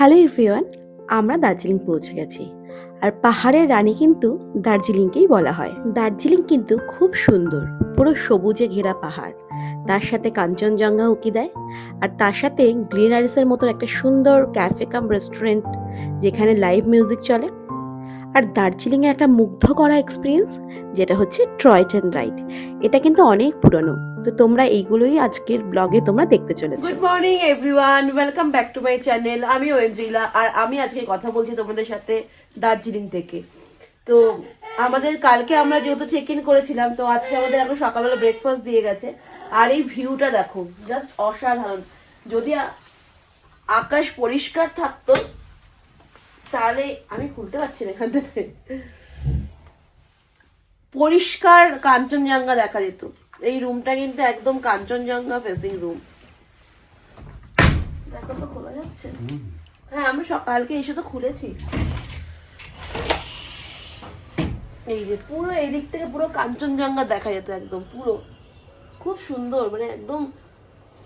Hello everyone, আমরা দার্জিলিং পৌঁছে গেছি। আর পাহাড়ের রানী কিন্তু দার্জিলিংকেই বলা হয়। দার্জিলিং কিন্তু খুব সুন্দর, পুরো সবুজে ঘেরা পাহাড়। তার সাথে কাঞ্চনজঙ্ঘা উকি দেয়, আর তার সাথে গ্রিনারিসের মতো একটা সুন্দর ক্যাফে কাম রেস্টুরেন্ট, যেখানে লাইভ মিউজিক চলে। আর দার্জিলিংয়ে একটা মুগ্ধ করা এক্সপিরিয়েন্স, যেটা হচ্ছে ট্রয়টন রাইড। এটা কিন্তু অনেক পুরনো। তো তোমরা এইগুলোই আজকের ব্লগে তোমরা দেখতে চলেছো। Good morning everyone welcome back to my channel আমি ওয়েন্দ্রিলা, আর আমি আজকে কথা বলছি তোমাদের সাথে দার্জিলিং থেকে। তো আমাদের কালকে আমরা যেহেতু চেক ইন করেছিলাম, তো আজকে আমাদের এখন সকালবেলা ব্রেকফাস্ট দিয়ে গেছে। আর এই ভিউটা দেখো জাস্ট অসাধারণ। যদি আকাশ পরিষ্কার থাকতো, তাহলে আমি খুলতে পারছি না এখানটাতে পরিষ্কার কাঞ্চনজঙ্ঘা দেখা যেত। এই রুমটা কিন্তু একদম কাঞ্চনজঙ্ঘা ফেসিং রুম দেখো তো খোলা যাচ্ছে? হ্যাঁ আমরা সকালকে এসে তো খুলেছি। এই যে পুরো এই দিক থেকে পুরো কাঞ্চনজঙ্ঘা দেখা যেত একদম পুরো। খুব সুন্দর মানে একদম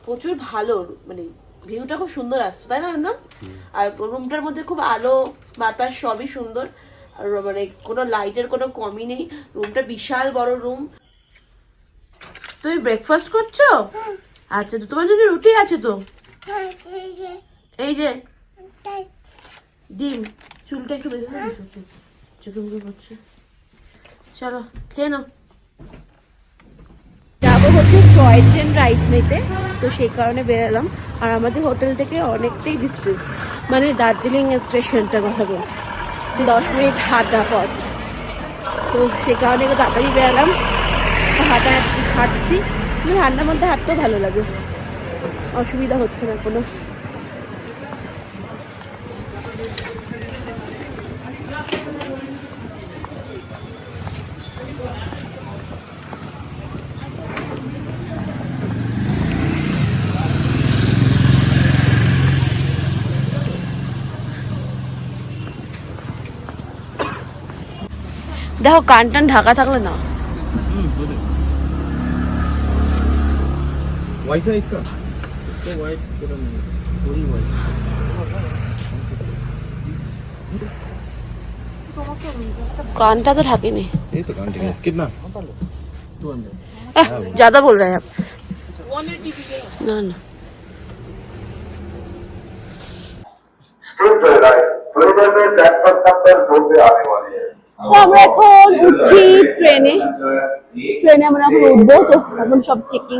প্রচুর ভালো মানে ভিউটা খুব সুন্দর আসছে তাই না একদম আর রুমটার মধ্যে খুব আলো বাতাস সবই সুন্দর। আর মানে কোনো লাইটের কোনো কমই নেই। রুমটা বিশাল বড় রুম তুমি ব্রেকফাস্ট করছ? আচ্ছা তো তোমার জন্য রুটি আছে তো। এই যে, ডিম। চুলটা একটু বেঁধে চোখে মুখে পড়ছে। চলো, খেয়ে নাও। যাব হচ্ছে টয় ট্রেন রাইড নিতে, তো সেই কারণে বেরালাম। আর আমাদের হোটেল থেকে অনেকটাই ডিস্টেন্স মানে দার্জিলিং স্টেশনটার কথা বলছি। দশ মিনিট হাঁটা পথ। তো সে কারণে তাড়াতাড়ি বেরালাম। হাঁটা হাঁটছি। কিন্তু ঠান্ডার মধ্যে হাঁটতেও ভালো লাগে। অসুবিধা হচ্ছে না কোনো। দেখো কান টান ঢাকা থাকলে না वाईफाई इसका इसको वाइट पूरा नहीं पूरी वाइट कानटा तो ढाके नहीं ये तो घंटे का कितना टू हंड्रेड एह, ज्यादा बोल रहे हैं आप ना ना তো আমরা এখন উঠছি ট্রেনে ট্রেনে আমরা এখন উঠবো তো এখন সব চেকিং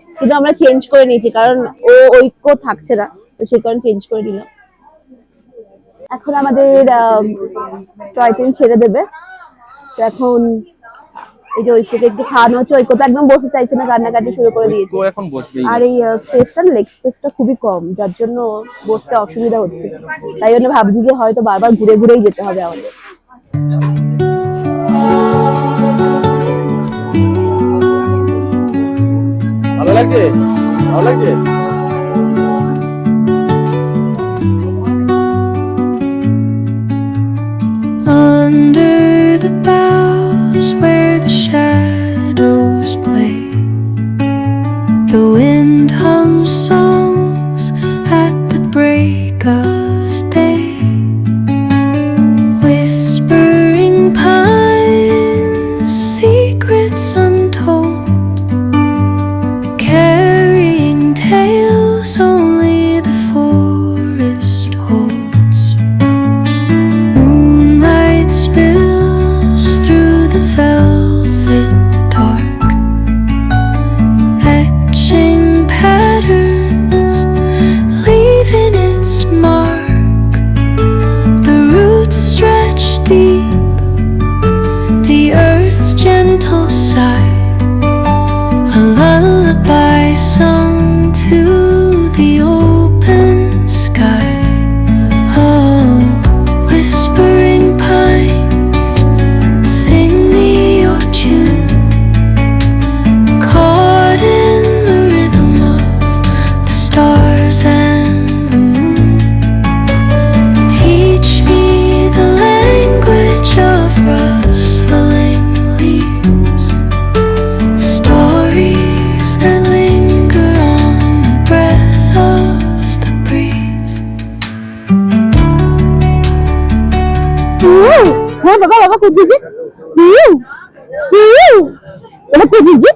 কিন্তু আমরা চেঞ্জ করে নিয়েছি কারণ ও ঐক্য থাকছে না তো সেই কারণে চেঞ্জ করে দিলাম এখন আমাদের টয় ট্রেন ছেড়ে দেবে। তো এখন এই যে ঐক্যকে একটু খাওয়ানো হচ্ছে ঐক্য তো একদম বসে চাইছে না কান্নাকাটি শুরু করে দিয়েছে। এখন আর এই স্পেসটা লেগ স্পেসটা খুবই কম যার জন্য বসতে অসুবিধা হচ্ছে। তাই জন্য ভাবছি যে হয়তো বারবার ঘুরে ঘুরেই যেতে হবে আমাদের। লাগছে ভালো লাগছে হ্যাঁ বাবা বাবা কুজিজি এটা কুজিজি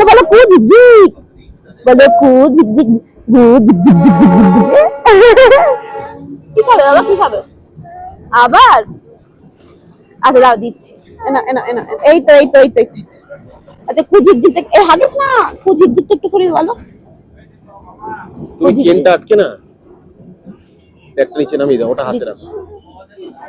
বলো কুজিজি বলো কুজিজি কুজিজি কি খাবে বাবা কি খাবে আবার আচ্ছা দাও দিচ্ছি এনা এনা এনা এই তো এই তো এই তো এই তো। আচ্ছা কুজির দিকটা এ হাগিস না কুজির দিকটা একটু করে বলো তুমি চেনটা আটকে না একটা নিচে নামিয়ে দাও ওটা হাতে রাখো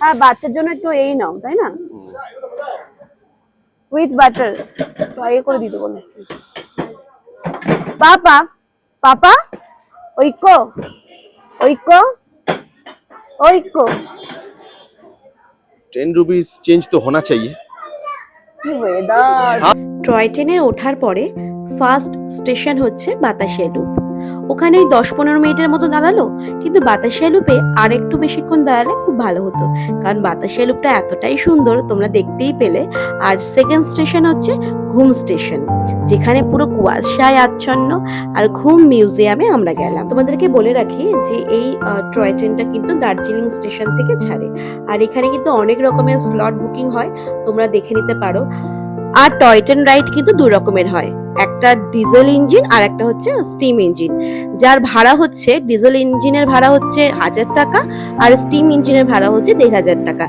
হ্যাঁ বাচ্চার জন্য একটু এই নাও তাই না? উইথ বাটার এ করে দিতে বলো। পাপা পাপা ঐক্য ঐক্য ঐক্য। টেন রুপিস চেঞ্জ তো হোনা চাইয়ে টয় ট্রেনে ওঠার পরে ফার্স্ট স্টেশন হচ্ছে বাতাসিয়া ডুব ওখানে ওই দশ পনেরো মিনিটের মতো দাঁড়াল, কিন্তু বাতাসিয়া লুপে আর একটু বেশিক্ষণ দাঁড়ালে খুব ভালো হতো। কারণ বাতাসিয়া লুপটা এতটাই সুন্দর, তোমরা দেখতেই পেলে। আর সেকেন্ড স্টেশন হচ্ছে ঘুম স্টেশন যেখানে পুরো কুয়াশায় আচ্ছন্ন আর ঘুম মিউজিয়ামে আমরা গেলাম। তোমাদেরকে বলে রাখি যে এই টয় ট্রেনটা কিন্তু দার্জিলিং স্টেশন থেকে ছাড়ে। আর এখানে কিন্তু অনেক রকমের স্লট বুকিং হয়, তোমরা দেখে নিতে পারো। আর টয় ট্রেন রাইড কিন্তু দু রকমের হয়। একটা ডিজেল ইঞ্জিন আর একটা হচ্ছে স্টিম ইঞ্জিন। যার ভাড়া হচ্ছে, ডিজেল ইঞ্জিনের ভাড়া হচ্ছে হাজার টাকা আর স্টিম ইঞ্জিনের ভাড়া হচ্ছে দেড় হাজার টাকা।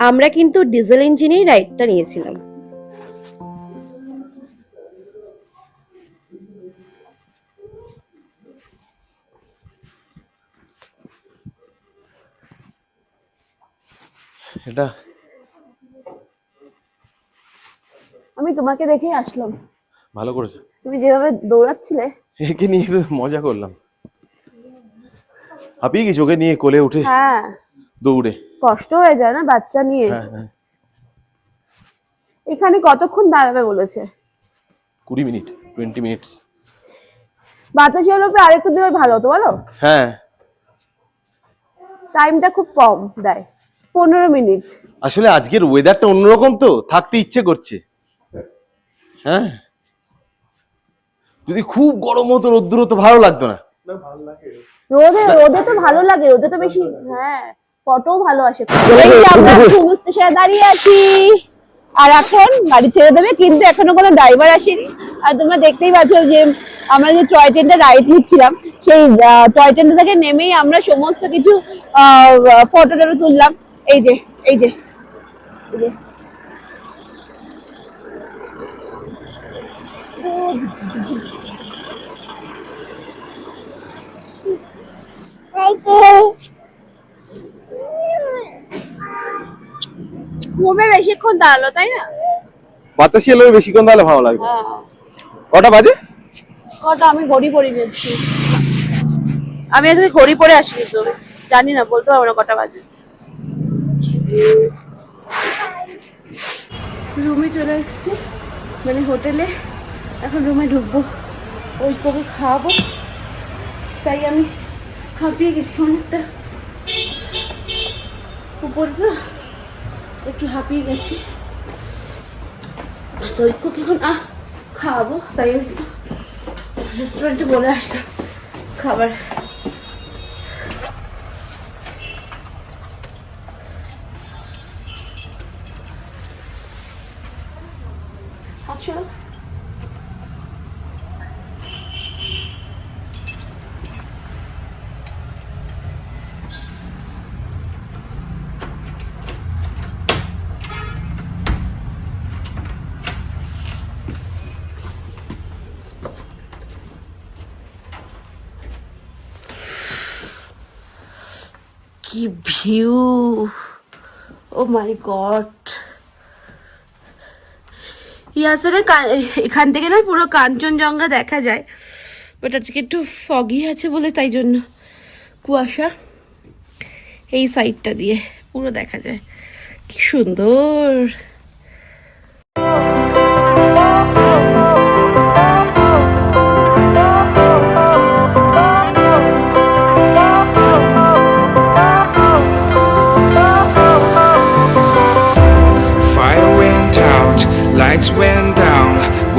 আমরা কিন্তু ডিজেল ইঞ্জিনেই রাইডটা নিয়েছিলাম। এটা আমি তোমাকে দেখেই আসলাম। ভালো করেছ। তুমি যেভাবে দৌড়াচ্ছিলে। একে নিয়ে একটু মজা করলাম। হাঁপিয়ে গেছি ওকে নিয়ে কোলে উঠে হ্যাঁ। দৌড়ে। কষ্ট হয়ে যায় না বাচ্চা নিয়ে? হ্যাঁ হ্যাঁ। এখানে কতক্ষণ দাঁড়াবে বলেছে? কুড়ি মিনিট টোয়েন্টি মিনিটস বাতাসে লোপে আরেকটু দিলে ভালো হতো বলো? হ্যাঁ। টাইমটা খুব কম দেয়। পনেরো মিনিট। আসলে আজকের ওয়েদারটা অন্যরকম তো থাকতে ইচ্ছে করছে। হ্যাঁ? যদি খুব গরম হতো রোদ্দুর হতো ভালো লাগতো না। রোদে রোদে তো ভালো লাগে রোদে তো বেশি হ্যাঁ ফটোও ভালো আসে। আমরা ঘুম স্টেশনে দাঁড়িয়ে আছি। আর এখন গাড়ি ছেড়ে দেবে কিন্তু এখনও কোনো ড্রাইভার আসেনি। আর তোমরা দেখতেই পাচ্ছ যে আমরা যে টয় ট্রেনটা রাইড নিচ্ছিলাম সেই টয় ট্রেনটা থেকে নেমেই আমরা সমস্ত কিছু ফটো টটো তুললাম। এই যে। এই যে এই যে ঘুমে বেশিক্ষণ দাঁড়াল তাই না? বাতাসি এলে বেশিক্ষণ তাহলে ভালো লাগবে। হ্যাঁ। কটা বাজে? কটা? আমি ঘড়ি পরে যাচ্ছি আমি আজকে ঘড়ি পরে আসিনি তো জানি না বলতে পারব না কটা বাজে। রুমে চলে এসেছি মানে হোটেলে। এখন রুমে ঢুকবো। ওই তোকে খাওয়াবো। তাই আমি খাপিয়ে গেছি অনেকটা। উপরে তো একটু হাঁপিয়ে গেছি। তো ঐক্যকে এখন আহ, খাওয়াবো। তাই আমি রেস্টুরেন্টে বলে আসলাম খাবার। আচ্ছা। কি ভিউ ও মাই গড ইয়াসরে এখান থেকে না পুরো কাঞ্চনজঙ্ঘা দেখা যায় বাট আজকে একটু ফগি আছে বলে তাই জন্য কুয়াশা এই সাইডটা দিয়ে পুরো দেখা যায়। কি সুন্দর।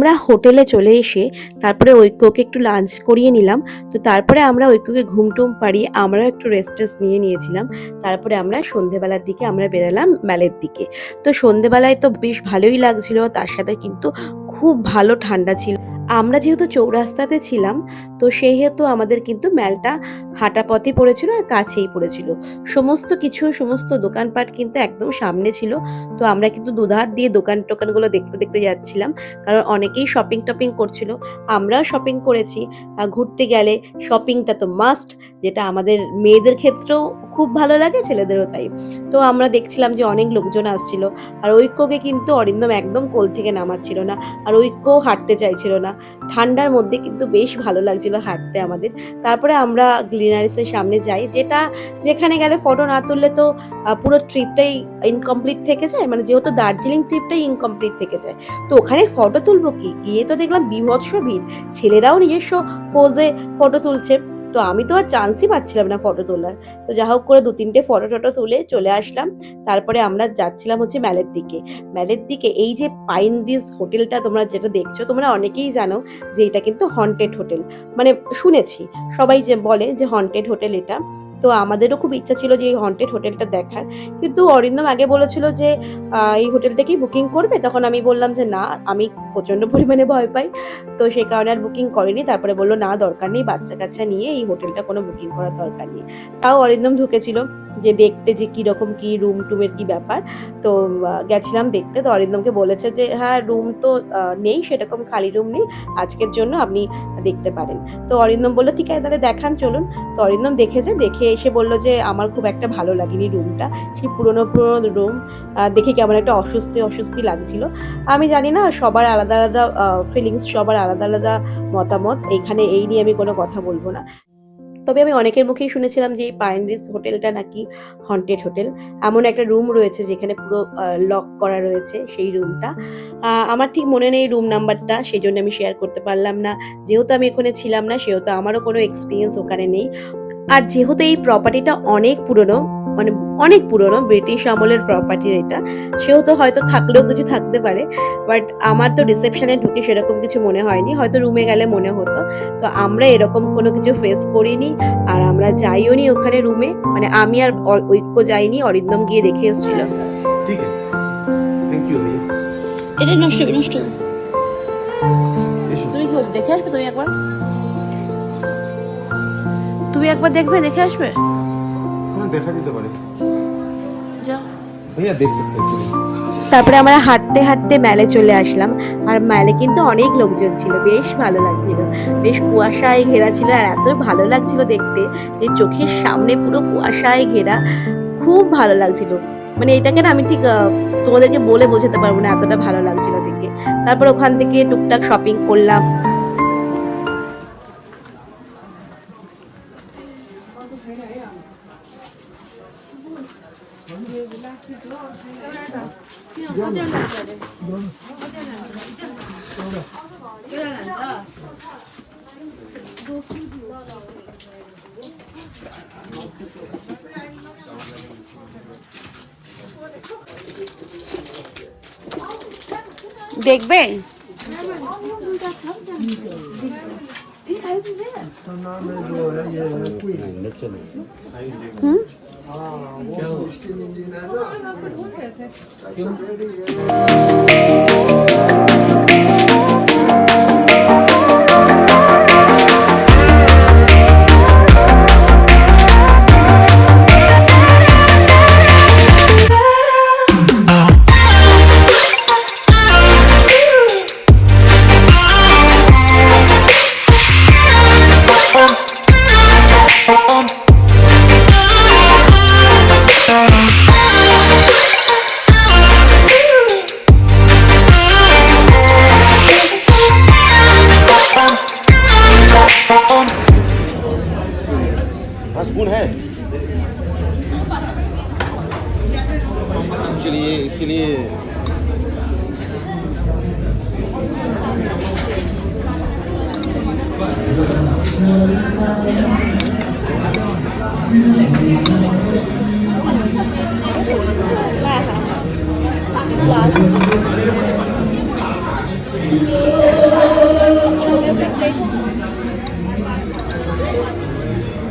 আমরা হোটেলে চলে এসে তারপরে ঐক্যকে একটু লাঞ্চ করিয়ে নিলাম। তো তারপরে আমরা ঐক্যকে ঘুম টুম পাড়িয়ে আমরাও একটু রেস্ট টেস্ট নিয়ে নিয়েছিলাম। তারপরে আমরা সন্ধেবেলার দিকে আমরা বেরালাম ম্যালের দিকে। তো সন্ধেবেলায় তো বেশ ভালোই লাগছিল, তার সাথে কিন্তু খুব ভালো ঠান্ডা ছিল। আমরা যেহেতু চৌরাস্তাতে ছিলাম, তো সেহেতু আমাদের কিন্তু ম্যালটা হাঁটা পথে পড়েছিল আর কাছেই পড়েছিল। সমস্ত কিছু, সমস্ত দোকানপাট কিন্তু একদম সামনে ছিল। তো আমরা কিন্তু দুধার দিয়ে দোকান টোকানগুলো দেখতে দেখতে যাচ্ছিলাম। কারণ অনেকেই শপিং টপিং করছিল। আমরাও শপিং করেছি। ঘুরতে গেলে শপিংটা তো মাস্ট যেটা আমাদের মেয়েদের ক্ষেত্রেও খুব ভালো লাগে ছেলেদেরও তাই। তো আমরা দেখছিলাম যে অনেক লোকজন আসছিল। আর ঐক্যকে কিন্তু অরিন্দম একদম কোল থেকে নামাচ্ছিল না। আর ঐক্যও হাঁটতে চাইছিল না। ঠান্ডার মধ্যে কিন্তু বেশ ভালো লাগছিল হাঁটতে আমাদের। তারপরে আমরা গ্লিনারিসের সামনে যাই, যেটা যেখানে গেলে ফটো না তুললে তো পুরো ট্রিপটাই ইনকমপ্লিট থেকে যায়। মানে যেহেতু দার্জিলিং ট্রিপটাই ইনকমপ্লিট থেকে যায়। তো ওখানে ফটো তুলবো কি? গিয়ে তো দেখলাম বিভৎস ভিড়। ছেলেরাও নিজস্ব পোজে ফটো তুলছে। তো আমি তো আর চান্সই পাচ্ছিলাম না ফটো তোলার। তো যা হোক করে দু তিনটে ফটো টটো তুলে চলে আসলাম। তারপরে আমরা যাচ্ছিলাম হচ্ছে ম্যালের দিকে। ম্যালের দিকে এই যে পাইন ডিস হোটেলটা তোমরা যেটা দেখছ, তোমরা অনেকেই জানো যে এটা কিন্তু হন্টেড হোটেল মানে শুনেছি, সবাই যে বলে যে হন্টেড হোটেল এটা। তো আমাদেরও খুব ইচ্ছা ছিল যে এই হন্টেড হোটেলটা দেখার। কিন্তু অরিন্দম আগে বলেছিল যে এই হোটেলটা কি বুকিং করবে। তখন আমি বললাম যে, না, আমি প্রচণ্ড পরিমাণে ভয় পাই। তো সেই কারণে আর বুকিং করেনি। তারপরে বলল, না, দরকার নেই বাচ্চা কাচ্চা নিয়ে এই হোটেলটা কোনো বুকিং করার দরকার নেই। তাও অরিন্দম ঢুকেছিল। যে দেখতে যে কীরকম কি রুম টুমের কি ব্যাপার। তো গেছিলাম দেখতে তো অরিন্দমকে বলেছে যে হ্যাঁ রুম তো নেই, সেরকম খালি রুম নেই। আজকের জন্য আপনি দেখতে পারেন। তো অরিন্দম বলল, ঠিক আছে, তাহলে দেখান, চলুন। তো অরিন্দম দেখেছে, দেখে এসে বলল যে, আমার খুব একটা ভালো লাগেনি রুমটা সেই পুরনো পুরনো রুম দেখে কেমন একটা অস্বস্তি অস্বস্তি লাগছিল। আমি জানি না, সবার আলাদা আলাদা ফিলিংস সবার আলাদা আলাদা মতামত। এইখানে এই নিয়ে আমি কোনো কথা বলব না। তবে আমি অনেকের মুখেই শুনেছিলাম যে এই পাইন রিস হোটেলটা নাকি হন্টেড হোটেল। এমন একটা রুম রয়েছে যেখানে পুরো লক করা রয়েছে সেই রুমটা আমার ঠিক মনে নেই রুম নাম্বারটা সেই জন্য আমি শেয়ার করতে পারলাম না। যেহেতু আমি এখানে ছিলাম না, সেহেতু আমারও কোনো এক্সপিরিয়েন্স ওখানে নেই। আর যেহেতু এই প্রপার্টিটা অনেক পুরনো মানে অনেক পুরনো ব্রিটিশ আমলের প্রপার্টি এটা। সেহেতু হয়তো থাকলেও কিছু থাকতে পারে বাট আমার তো রিসেপশনে ঢুকে সেরকম কিছু মনে হয়নি। হয়তো রুমে গেলে মনে হতো। তো আমরা এরকম কোনো কিছু ফেস করিনি আর আমরা যাইও নি ওখানে রুমে মানে আমি আর ঐক্য যাইনি অরিন্দম গিয়ে দেখে এসেছিল। এটা নষ্ট হবে নষ্ট তুমি কি দেখে আসবে তুমি একবার? তুমি একবার দেখবে দেখে আসবে? দেখা যেতে পারে যাও ভাইয়া দেখ सकते हैं তারপরে আমরা হাঁটতে হাঁটতে ম্যালে চলে আসলাম আর ম্যালে কিন্তু অনেক লোকজন ছিল বেশ ভালো লাগছিল বেশ কুয়াশায় ঘেরা ছিল আর এত ভালো লাগছিল দেখতে যে চোখের সামনে পুরো কুয়াশায় ঘেরা খুব ভালো লাগছিল মানে এটাকে না আমি ঠিক আহ, তোমাদেরকে বলে বোঝাতে পারবো না এতটা ভালো লাগছিল দেখে তারপর ওখান থেকে টুকটাক শপিং করলাম দেখবে? हाँ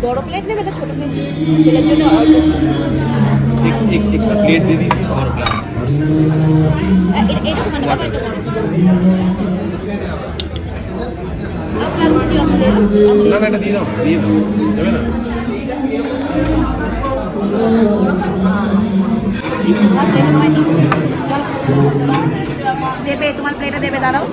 বড় প্লেট নেবে না ছোট প্লেট ছেলের জন্য অল্প एक एक एक सा प्लेट दे दीजिए और ग्लास এরকম মানে বাবা এটা আপনার যদি দেবে তোমার প্লেটে দেবে দাঁড়াও।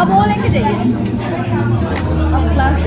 अब वो लेके जाइए अब क्लास